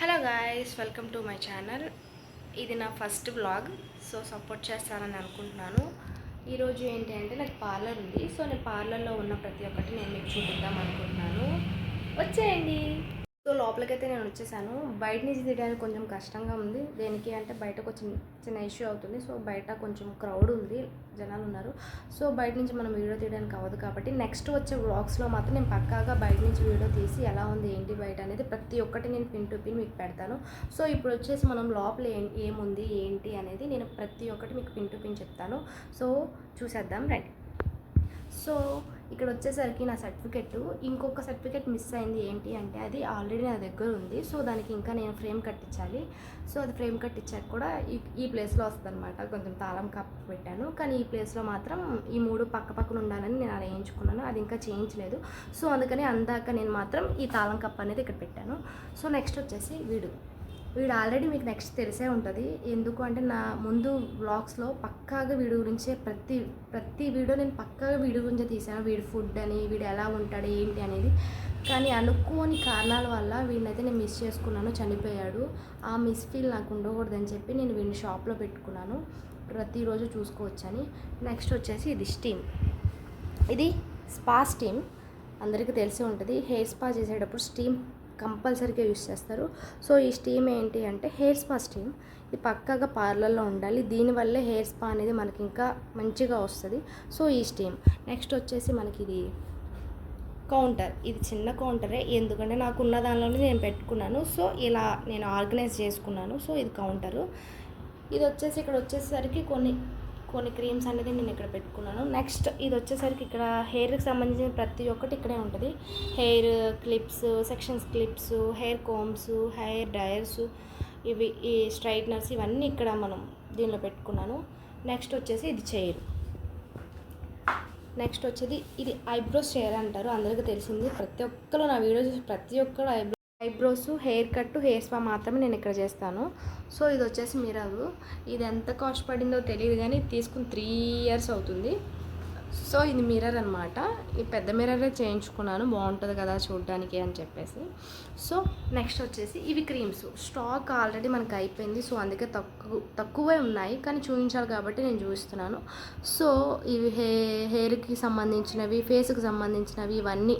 Hello guys welcome to my channel. ఇది నా first vlog so support చేస్తానని అనుకుంటున్నాను. ఈరోజు ఏంటి అంటే నాకు పార్లర్ ఉంది సో నేను పార్లర్లో ఉన్న ప్రతి ఒక్కటి నేను మీకు చూపిద్దాం అనుకుంటున్నాను. వచ్చేయండి. సో లోపలికైతే నేను వచ్చేసాను. బయట నుంచి తీయడానికి కొంచెం కష్టంగా ఉంది. దేనికి అంటే బయట కొంచెం చిన్న ఇష్యూ అవుతుంది. సో బయట కొంచెం క్రౌడ్ ఉంది. జనాలు ఉన్నారు. సో బయట నుంచి మనం వీడియో తీయడానికి అవ్వదు కాబట్టి నెక్స్ట్ వచ్చే వ్లాగ్స్లో మాత్రం నేను పక్కాగా బయట నుంచి వీడియో తీసి ఎలా ఉంది ఏంటి బయట అనేది ప్రతి ఒక్కటి నేను పిన్ టు పిన్ మీకు పెడతాను. సో ఇప్పుడు వచ్చేసి మనం లోపల ఏం ఏముంది ఏంటి అనేది నేను ప్రతి ఒక్కటి మీకు పిన్ టు పిన్ చెప్తాను. సో చూసేద్దాం. రైట్. సో ఇక్కడ వచ్చేసరికి నా సర్టిఫికెట్ ఇంకొక సర్టిఫికెట్ మిస్ అయింది ఏంటి అంటే అది ఆల్రెడీ నా దగ్గర ఉంది. సో దానికి ఇంకా నేను ఫ్రేమ్ కట్టించాలి. సో అది ఫ్రేమ్ కట్టించాక కూడా ఈ ఈ ప్లేస్లో వస్తుంది అనమాట కొంచెం తాళం కప్ పెట్టాను. కానీ ఈ ప్లేస్లో మాత్రం ఈ మూడు పక్క పక్కన ఉండాలని నేను అలా వేయించుకున్నాను అది ఇంకా చేయించలేదు సో అందుకని అందాక నేను మాత్రం ఈ తాళం కప్ అనేది ఇక్కడ పెట్టాను. సో నెక్స్ట్ వచ్చేసి వీడు. వీడు ఆల్రెడీ మీకు నెక్స్ట్ తెలిసే ఉంటుంది. ఎందుకు అంటే నా ముందు బ్లాగ్స్లో పక్కాగా వీడి గురించే ప్రతి ప్రతి వీడియో నేను పక్కాగా వీడి గురించే తీసాను. వీడి ఫుడ్ అని వీడు ఎలా ఉంటాడు ఏంటి అనేది. కానీ అనుకోని కారణాల వల్ల వీడినైతే నేను మిస్ చేసుకున్నాను చనిపోయాడు. ఆ మిస్ ఫీల్ నాకు ఉండకూడదని చెప్పి నేను వీడిని షాప్లో పెట్టుకున్నాను. ప్రతిరోజు చూసుకోవచ్చని. నెక్స్ట్ వచ్చేసి ఇది స్టీమ్ ఇది స్పా స్టీమ్ అందరికీ తెలిసి ఉంటుంది. హెయిర్ స్పా చేసేటప్పుడు స్టీమ్ కంపల్సరీగా యూస్ చేస్తారు. సో ఈ స్టీమ్ ఏంటి అంటే హెయిర్ స్పా స్టీమ్. ఇది పక్కాగా పార్లర్లో ఉండాలి. దీనివల్లే హెయిర్ స్పా అనేది మనకి ఇంకా మంచిగా వస్తుంది. సో ఈ స్టీమ్. నెక్స్ట్ వచ్చేసి మనకి ఇది కౌంటర్. ఇది చిన్న కౌంటరే. ఎందుకంటే నాకు ఉన్న దానిలోనే నేను పెట్టుకున్నాను. సో ఇలా నేను ఆర్గనైజ్ చేసుకున్నాను. సో ఇది కౌంటరు. ఇది వచ్చేసి ఇక్కడ వచ్చేసరికి కొన్ని కొన్ని క్రీమ్స్ అనేది నేను ఇక్కడ పెట్టుకున్నాను. నెక్స్ట్ ఇది వచ్చేసరికి ఇక్కడ హెయిర్కి సంబంధించిన ప్రతి ఒక్కటి ఇక్కడే ఉంటుంది. Hair clips sections clips hair combs hair dryers ఇవి ఈ స్ట్రైట్నర్స్ ఇవన్నీ ఇక్కడ మనం దీనిలో పెట్టుకున్నాను. నెక్స్ట్ వచ్చేసి ఇది చైర్ నెక్స్ట్ వచ్చేది ఇది ఐబ్రోస్ చైర్ అంటారు. అందరికీ తెలిసింది. ప్రతి ఒక్కరు నా వీడియో చూసి ప్రతి ఒక్కరు eyebrow eyebrows hair cut hair spa మాత్రమే నేను ఇక్కడ చేస్తాను. సో ఇది వచ్చేసి మిర్రర్. ఇది ఎంత కాస్ట్ పడిందో తెలియదు కానీ తీసుకుని త్రీ ఇయర్స్ అవుతుంది. సో ఇది మిర్రర్ అనమాట ఈ పెద్ద మిర్రరే చేయించుకున్నాను. బాగుంటుంది కదా చూడడానికి అని చెప్పేసి. సో నెక్స్ట్ వచ్చేసి ఇవి క్రీమ్స్ స్టాక్ ఆల్రెడీ మనకి అయిపోయింది. సో అందుకే తక్కువ తక్కువే ఉన్నాయి. కానీ చూపించాలి కాబట్టి నేను చూపిస్తున్నాను సో ఇవి హే హెయిర్కి సంబంధించినవి ఫేస్కి సంబంధించినవి ఇవన్నీ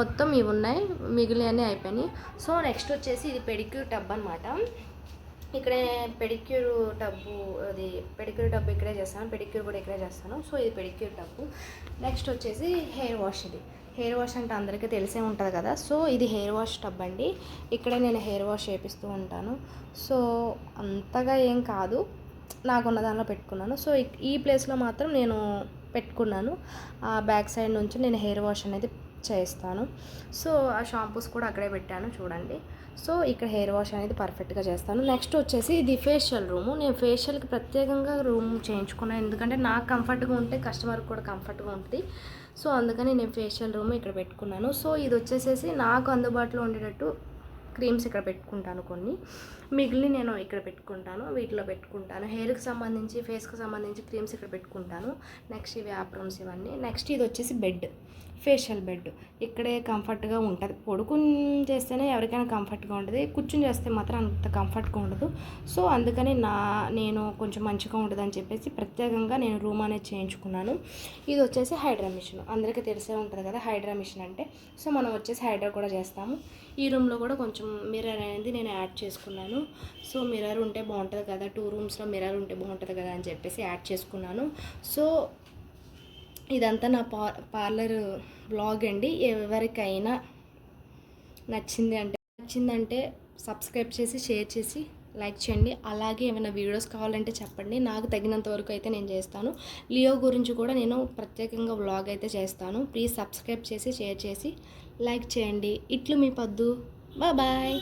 మొత్తం ఇవి ఉన్నాయి. మిగిలినవి అయిపోయినాయి. సో నెక్స్ట్ వచ్చేసి ఇది పెడిక్యూర్ టబ్ అనమాట ఇక్కడే పెడిక్యూర్ టబ్బు అది పెడిక్యూర్ టబ్బు ఇక్కడే చేస్తాను పెడిక్యూర్ కూడా ఇక్కడే చేస్తాను. సో ఇది పెడిక్యూర్ టబ్బు. నెక్స్ట్ వచ్చేసి హెయిర్ వాష్ ఇది. హెయిర్ వాష్ అంటే అందరికీ తెలిసే ఉంటుంది కదా. సో ఇది హెయిర్ వాష్ టబ్ అండి. ఇక్కడే నేను హెయిర్ వాష్ చేపిస్తూ ఉంటాను. సో అంతగా ఏం కాదు. నాకున్న దానిలో పెట్టుకున్నాను. సో ఈ ప్లేస్లో మాత్రం నేను పెట్టుకున్నాను. ఆ బ్యాక్ సైడ్ నుంచి నేను హెయిర్ వాష్ అనేది చేస్తాను సో ఆ షాంపూస్ కూడా అక్కడే పెట్టాను. చూడండి. సో ఇక్కడ హెయిర్ వాష్ అనేది పర్ఫెక్ట్గా చేస్తాను. నెక్స్ట్ వచ్చేసి ఇది ఫేషియల్ రూము. నేను ఫేషియల్కి ప్రత్యేకంగా రూమ్ చేయించుకున్నాను. ఎందుకంటే నాకు కంఫర్ట్గా ఉంటే కస్టమర్కి కూడా కంఫర్ట్గా ఉంటుంది. సో అందుకని నేను ఫేషియల్ రూమ్ ఇక్కడ పెట్టుకున్నాను. సో ఇది వచ్చేసేసి నాకు అందుబాటులో ఉండేటట్టు క్రీమ్స్ ఇక్కడ పెట్టుకుంటాను కొన్ని. మిగిలిన నేను ఇక్కడ పెట్టుకుంటాను వీటిలో పెట్టుకుంటాను. హెయిర్కి సంబంధించి ఫేస్కి సంబంధించి క్రీమ్స్ ఇక్కడ పెట్టుకుంటాను. నెక్స్ట్ ఇవి ఆప్రమ్స్ ఇవన్నీ. నెక్స్ట్ ఇది వచ్చేసి బెడ్. Facial bed. ఇక్కడే కంఫర్ట్గా ఉంటుంది. పడుకుని చేస్తేనే ఎవరికైనా కంఫర్ట్గా ఉంటుంది. కూర్చుని చేస్తే మాత్రం అంత కంఫర్ట్గా ఉండదు. సో అందుకని నా నేను కొంచెం మంచిగా ఉంటుందని చెప్పేసి ప్రత్యేకంగా నేను రూమ్ అనేది చేయించుకున్నాను. ఇది వచ్చేసి హైడ్రా మిషన్. అందరికీ తెలిసే ఉంటుంది కదా హైడ్రా మిషన్ అంటే. సో మనం వచ్చేసి హైడ్రా కూడా చేస్తాము. ఈ రూమ్లో కూడా కొంచెం మిర్రర్ అనేది నేను యాడ్ చేసుకున్నాను. సో మిర్రర్ ఉంటే బాగుంటుంది కదా. టూ రూమ్స్లో మిర్రర్ ఉంటే బాగుంటుంది కదా అని చెప్పేసి యాడ్ చేసుకున్నాను. సో ఇదంతా నా పా పార్లర్ బ్లాగ్ అండి. ఎవరికైనా నచ్చింది అంటే నచ్చిందంటే సబ్స్క్రైబ్ చేసి షేర్ చేసి లైక్ చేయండి. అలాగే ఏమైనా వీడియోస్ కావాలంటే చెప్పండి. నాకు తగినంత వరకు అయితే నేను చేస్తాను. లియో గురించి కూడా నేను ప్రత్యేకంగా వ్లాగ్ అయితే చేస్తాను. ప్లీజ్ సబ్స్క్రైబ్ చేసి షేర్ చేసి లైక్ చేయండి. ఇట్లు మీ పద్దు. బాయ్